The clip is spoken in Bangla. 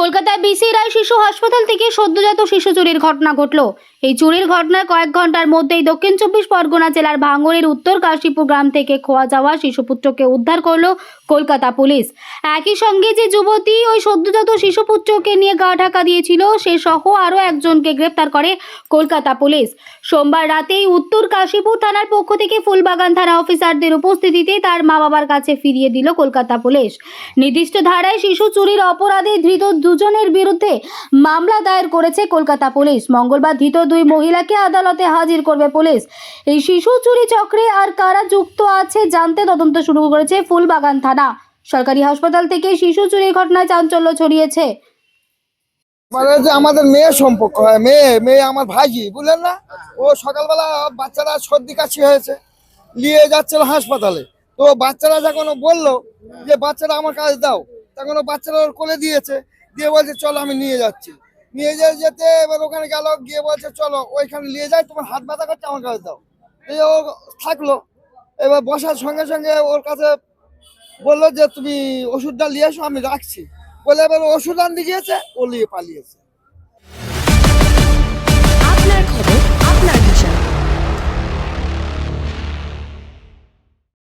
কলকাতায় বিসি রায় শিশু হাসপাতাল থেকে সদ্যজাত শিশু চুরির ঘটনা ঘটল। এই চুরির ঘটনায় কয়েক ঘণ্টার মধ্যেই দক্ষিণ চব্বিশ পরগনা জেলার ভাঙড়ের উত্তর কাশীপুর গ্রাম থেকে খোয়া যাওয়া শিশুপুত্রকে উদ্ধার করল কলকাতা পুলিশ। একই সঙ্গে যে যুবতী ওই সদ্যজাত শিশুপুত্রকে নিয়ে গা ঢাকা দিয়েছিল, সে সহ আরও একজনকে গ্রেপ্তার করে কলকাতা পুলিশ। সোমবার রাতেই উত্তর কাশীপুর থানার পক্ষ থেকে ফুলবাগান থানা অফিসারদের উপস্থিতিতে তার মা বাবার কাছে ফিরিয়ে দিল কলকাতা পুলিশ। নির্দিষ্ট ধারায় শিশু চুরির অপরাধে ধৃত দুজনের বিরুদ্ধে মামলা দায়ের করেছে কলকাতা পুলিশ। মঙ্গলবার ধৃত দুই মহিলাকে আদালতে হাজির করবে পুলিশ। এই শিশু, চুরি, চক্রে আর কারা যুক্ত আছে জানতে তদন্ত শুরু করেছে ফুলবাগান থানা। সরকারি হাসপাতাল থেকে শিশু চুরির ঘটনায় চাঞ্চল্য ছড়িয়েছে। যে আমাদের মেয়ে সম্পর্ক হয়। মেয়ে মেয়ে আমার ভাইজি, বুঝলেন না? ও সকালবেলা বাচ্চারা সর্দি কাশি হয়েছে, নিয়ে যাচ্ছিল হাসপাতালে। তো বাচ্চারা যখন বলল যে, বাচ্চারা আমার কাছে দাও। তখন বাচ্চারা ওর কোলে দিয়েছে। দিয়ে বলছে, চলো, আমি নিয়ে যাচ্ছি। নিয়ে যেতে যেতে এবার ওখানে গেল, গিয়ে বলছে, চলো, ওইখানে নিয়ে যাই, তোমার হাত ব্যথা করছে, আমার কাছে দাও। এই ও থাকল। এবার বসার সঙ্গে সঙ্গে ওর কাছে বলল যে, তুমি ওষুধটা নিয়ে এসো, আমি রাখছি। বলে এবার ওষুধ আনতে গিয়েছে, ও নিয়ে পালিয়েছে।